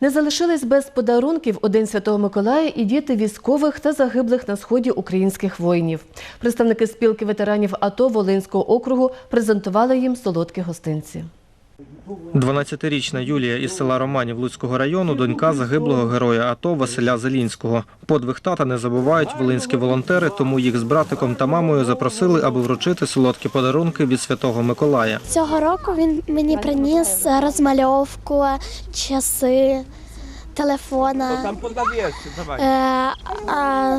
Не залишились без подарунків День Святого Миколая і діти військових та загиблих на сході українських воїнів. Представники спілки ветеранів АТО Волинського округу презентували їм солодкі гостинці. 12-річна Юлія із села Романів Луцького району, донька загиблого героя АТО Василя Зелінського. Подвиг тата не забувають волинські волонтери, тому їх з братиком та мамою запросили, аби вручити солодкі подарунки від Святого Миколая. Цього року він мені приніс розмальовку, часи, телефона. Е, а,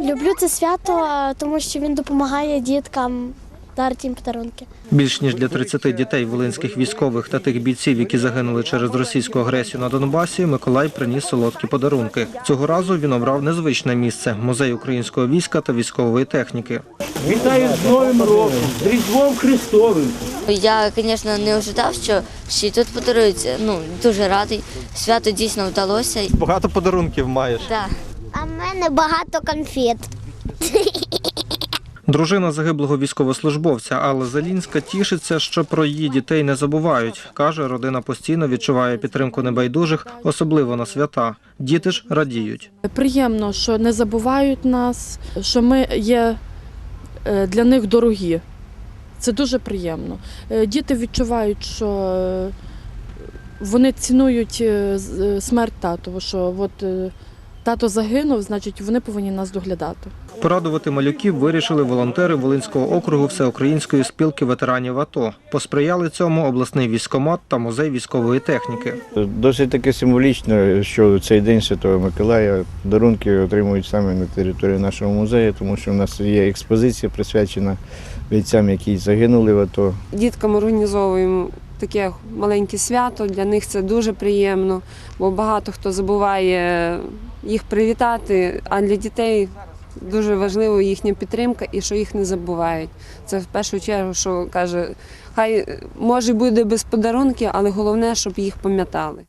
люблю це свято, тому що він допомагає діткам їм подарунки. Більш ніж для 30 дітей волинських військових та тих бійців, які загинули через російську агресію на Донбасі, Миколай приніс солодкі подарунки. Цього разу він обрав незвичне місце музей українського війська та військової техніки. Вітаю з Новим роком, з Різдвом Христовим. Я, звісно, не ожидав, що ще й тут подарують. Ну, дуже радий. Свято дійсно вдалося. Багато подарунків маєш. Да. А в мене багато конфет. Дружина загиблого військовослужбовця Алла Зелінська тішиться, що про її дітей не забувають. Каже, родина постійно відчуває підтримку небайдужих, особливо на свята. Діти ж радіють. Приємно, що не забувають нас, що ми є е, для них дорогі. Це дуже приємно. Е, Діти відчувають, що е, вони цінують смерть татову, що от тато загинув, значить вони повинні нас доглядати. Порадувати малюків вирішили волонтери Волинського округу Всеукраїнської спілки ветеранів АТО. Посприяли цьому обласний військомат та музей військової техніки. Досить таки символічно, що цей день Святого Миколая подарунки отримують саме на території нашого музею, тому що в нас є експозиція присвячена бійцям, які загинули в АТО. Діткам організовуємо таке маленьке свято. Для них це дуже приємно, бо багато хто забуває їх привітати. А для дітей дуже важлива їхня підтримка і що їх не забувають. Це в першу чергу, що каже, хай може буде без подарунків, але головне, щоб їх пам'ятали.